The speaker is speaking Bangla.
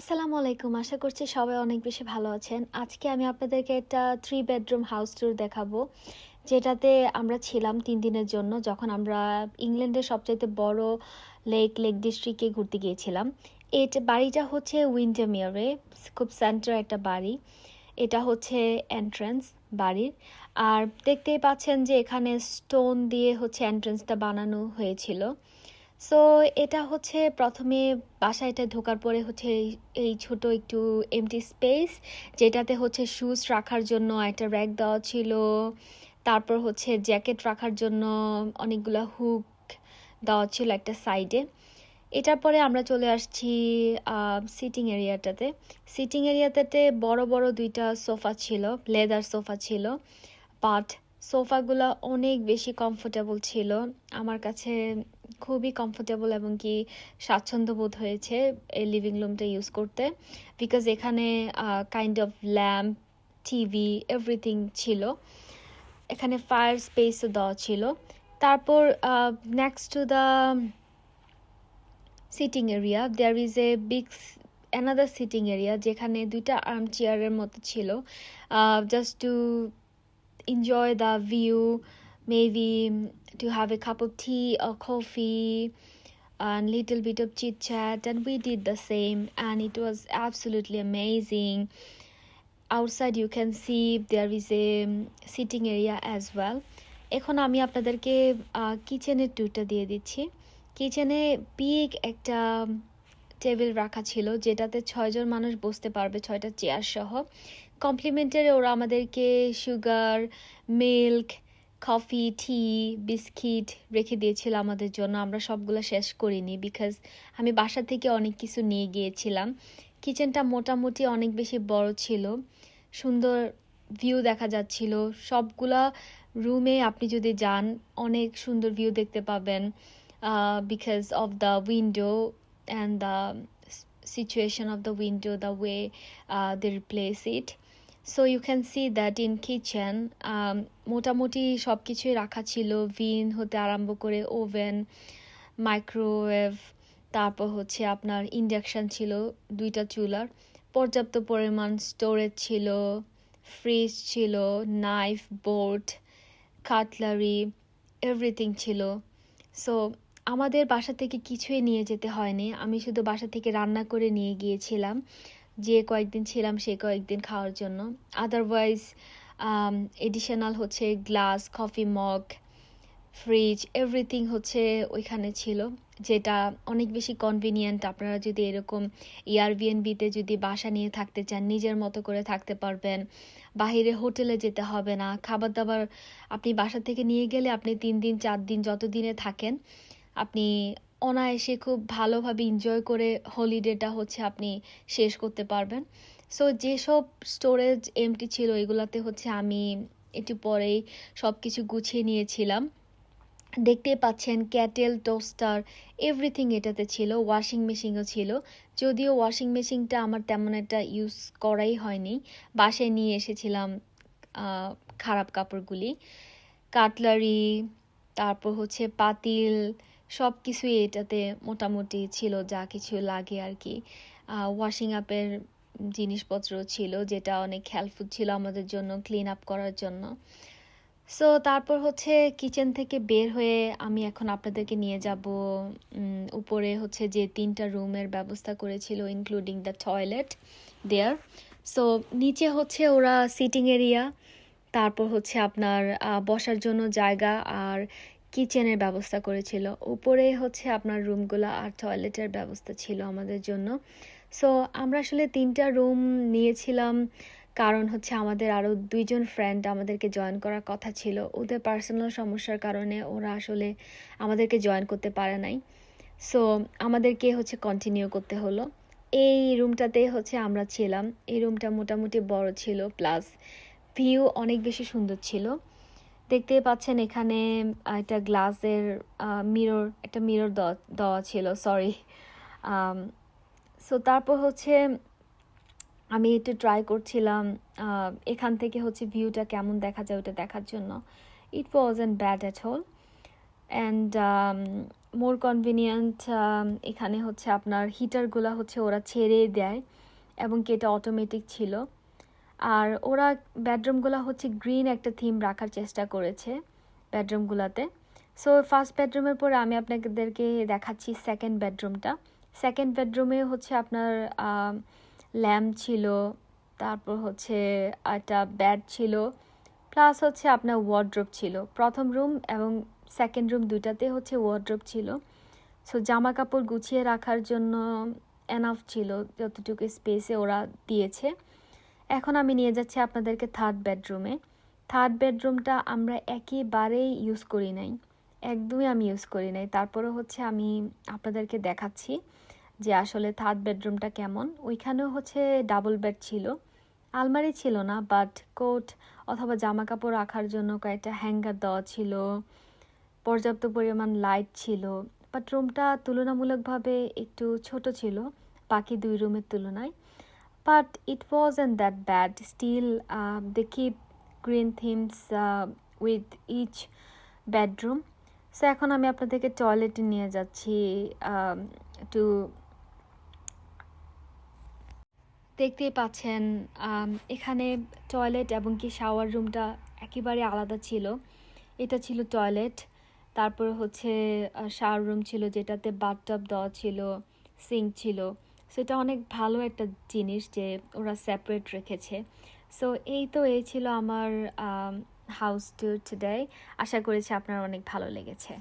আসসালামু আলাইকুম। আশা করছি সবাই অনেক বেশি ভালো আছেন। আজকে আমি আপনাদেরকে একটা থ্রি বেডরুম হাউস ট্যুর দেখাবো, যেটাতে আমরা ছিলাম তিন দিনের জন্য যখন আমরা ইংল্যান্ডের সবচাইতে বড় লেক লেক ডিস্ট্রিক্টে ঘুরতে গিয়েছিলাম। এটা, বাড়িটা হচ্ছে উইন্টারমিয়ারে খুব সেন্টার একটা বাড়ি। এটা হচ্ছে এন্ট্রান্স বাড়ির। আর দেখতেই পাচ্ছেন যে এখানে স্টোন দিয়ে হচ্ছে এন্ট্রান্সটা বানানো হয়েছিল। সো এটা হচ্ছে প্রথমে বাসায় এটা ঢোকার পরে হচ্ছে এই ছোট একটু এমটি স্পেস যেটাতে হচ্ছে শুজ রাখার জন্য একটা র্যাক দেওয়া ছিল। তারপর হচ্ছে জ্যাকেট রাখার জন্য অনেকগুলো হুক দেওয়া ছিল একটা সাইডে এটার পরে আমরা চলে আসছি সিটিং এরিয়াটাতে সিটিং এরিয়াটাতে বড় বড় দুইটা সোফা ছিল লেদার সোফা ছিল বাট সোফাগুলো অনেক বেশি কমফোর্টেবল ছিল। আমার কাছে খুবই কমফোর্টেবল এবং কি স্বাচ্ছন্দ্য বোধ হয়েছে এই লিভিং রুমটা ইউজ করতে। বিকজ এখানে kind of lamp TV everything ছিল। এখানে ফায়ার স্পেসও দেওয়া ছিল। তারপর next to the sitting area there is a big another sitting area যেখানে দুইটা আর্ম চেয়ারের মতো ছিল। Just to enjoy the view maybe to have a cup of tea or coffee and little bit of chit chat and we did the same and it was absolutely amazing outside you can see there is a sitting area as well এখন আমি আপনাদেরকে কিচেনের ট্যুরটা দিয়ে দিচ্ছি কিচেনে বিগ একটা টেবিল রাখা ছিল যেটাতে ছয়জন মানুষ বসতে পারবে ছয়টা চেয়ার সহ কমপ্লিমেন্টারি ওরা আমাদেরকে sugar milk coffee tea biscuit রেখে দিয়েছিল আমাদের জন্য। আমরা সবগুলো শেষ করিনি বিকজ আমি বাসা থেকে অনেক কিছু নিয়ে গিয়েছিলাম। কিচেনটা মোটামুটি অনেক বেশি বড় ছিল। সুন্দর ভিউ দেখা যাচ্ছিল। সবগুলা রুমে আপনি যদি যান অনেক সুন্দর ভিউ দেখতে পাবেন because of the window and the situation of the window the way uh, replace it so you can see that in kitchen মোটামুটি সব কিছুই রাখা ছিল, ভিন হতে আরম্ভ করে ওভেন, মাইক্রোওয়েভ, তারপর হচ্ছে আপনার ইন্ডাকশান ছিল দুইটা চুলার, পর্যাপ্ত পরিমাণ স্টোরেজ ছিল, ফ্রিজ ছিল নাইফ বোর্ড কাটলারি এভরিথিং ছিল। সো আমাদের বাসা থেকে কিছুই নিয়ে যেতে হয়নি, আমি শুধু বাসা থেকে রান্না করে নিয়ে গিয়েছিলাম। যে কয়েকদিন ছিলাম সে কয়েকদিন খাওয়ার জন্য। আদারওয়াইজ এডিশনাল হচ্ছে glass coffee mug fridge everything হচ্ছে ওইখানে ছিল, যেটা অনেক বেশি কনভিনিয়েন্ট আপনারা যদি এরকম এয়ারবিএনবিতে যদি বাসা নিয়ে থাকতে চান, নিজের মতো করে থাকতে পারবেন। বাহিরে হোটেলে যেতে হবে না। খাবার দাবার আপনি বাসা থেকে নিয়ে গেলে আপনি তিন দিন, চার দিন যত দিনে থাকেন, আপনি অনায়াসে খুব ভালোভাবে এনজয় করে হলিডেটা হচ্ছে আপনি শেষ করতে পারবেন। সো যেসব স্টোরেজ এমটি ছিল, এগুলাতে হচ্ছে আমি একটু পরেই সব কিছু গুছিয়ে নিয়েছিলাম। দেখতেই পাচ্ছেন ক্যাটেল টোস্টার এভরিথিং এটাতে ছিল ওয়াশিং মেশিনও ছিল। যদিও ওয়াশিং মেশিনটা আমার তেমন একটা ইউজ করাই হয়নি। বাসায় নিয়ে এসেছিলাম খারাপ কাপড়গুলি। কাটলারি, তারপর হচ্ছে পাতিল সব কিছুই এটাতে মোটামুটি ছিল, যা কিছু লাগে আর কি ওয়াশিং আপের জিনিসপত্র ছিল, যেটা অনেক হেল্পফুল ছিল আমাদের জন্য ক্লিন আপ করার জন্য। সো তারপর হচ্ছে কিচেন থেকে বের হয়ে আমি এখন আপনাদেরকে নিয়ে যাব উপরে হচ্ছে যে তিনটা রুমের ব্যবস্থা করেছিল including the toilet there so নিচে হচ্ছে ওরা সিটিং এরিয়া তারপর হচ্ছে আপনার বসার জন্য জায়গা, আর কিচেনের ব্যবস্থা করেছিল। উপরে হচ্ছে আপনার রুমগুলো আর টয়লেটের ব্যবস্থা ছিল আমাদের জন্য। সো আমরা আসলে তিনটা রুম নিয়েছিলাম। কারণ হচ্ছে আমাদের আরও দুইজন ফ্রেন্ড আমাদেরকে জয়েন করার কথা ছিল। ওদের পার্সোনাল সমস্যার কারণে ওরা আসলে আমাদেরকে জয়েন করতে পারে নাই। সো আমাদেরকে হচ্ছে কন্টিনিউ করতে হলো। এই রুমটাতে হচ্ছে আমরা ছিলাম। এই রুমটা মোটামুটি বড় ছিল প্লাস ভিউ অনেক বেশি সুন্দর ছিল। দেখতেই পাচ্ছেন এখানে একটা গ্লাসের মিরর একটা মিরর দেওয়া ছিল সরি সো তারপর হচ্ছে আমি একটু ট্রাই করছিলাম এখান থেকে হচ্ছে ভিউটা কেমন দেখা যায় ওটা দেখার জন্য। It was and bad at whole and more convenient এখানে হচ্ছে আপনার হিটারগুলো হচ্ছে ওরা ছেড়ে দেয় এবং কি এটা অটোমেটিক ছিল। আর ওরা বেডরুমগুলো হচ্ছে গ্রিন একটা থিম রাখার চেষ্টা করেছে বেডরুমগুলোতে। সো ফার্স্ট বেডরুমের পরে আমি আপনাদেরকে দেখাচ্ছি সেকেন্ড বেডরুমটা সেকেন্ড বেডরুমে হচ্ছে আপনার ল্যাম্প ছিল, তারপর হচ্ছে একটা ব্যাড ছিল প্লাস হচ্ছে আপনার ওয়ার্ড্রোপ ছিল। প্রথম রুম এবং সেকেন্ড রুম দুইটাতে হচ্ছে ওয়ার্ড্রোপ ছিল। সো জামা কাপড় গুছিয়ে রাখার জন্য এনাফ ছিল, যতটুকু স্পেসে ওরা দিয়েছে। এখন আমি নিয়ে যাচ্ছি আপনাদেরকে থার্ড বেডরুমে থার্ড বেডরুমটা আমরা একেবারেই ইউজ করি নাই। একদমই আমি ইউজ করি নাই। তারপরে হচ্ছে আমি আপনাদেরকে দেখাচ্ছি যে আসলে থার্ড বেডরুমটা কেমন। ওইখানেও হচ্ছে ডাবল বেড ছিল। আলমারি ছিল না বাট কোট অথবা জামা কাপড় রাখার জন্য কয়েকটা হ্যাঙ্গার দেওয়া ছিল। পর্যাপ্ত পরিমাণ লাইট ছিল। বাট রুমটা তুলনামূলকভাবে একটু ছোট ছিল। বাকি দুই রুমের তুলনায়। But it was and that bad still they keep green themes with each bedroom so এখন আমি আপনাদেরকে টয়লেটে নিয়ে যাচ্ছি টু দেখতেই পাচ্ছেন আম, এখানে টয়লেট এবং কি শাওয়ার রুমটা একেবারে আলাদা ছিল। এটা ছিল টয়লেট তারপর হচ্ছে শাওয়ার রুম ছিল যেটাতে বাথটাব দেওয়া ছিল সিঙ্ক ছিল। সেটা অনেক ভালো একটা জিনিস যে ওরা সেপারেট রেখেছে। সো এই তো এই ছিল আমার হাউস টু টুডে আশা করেছি আপনার অনেক ভালো লেগেছে।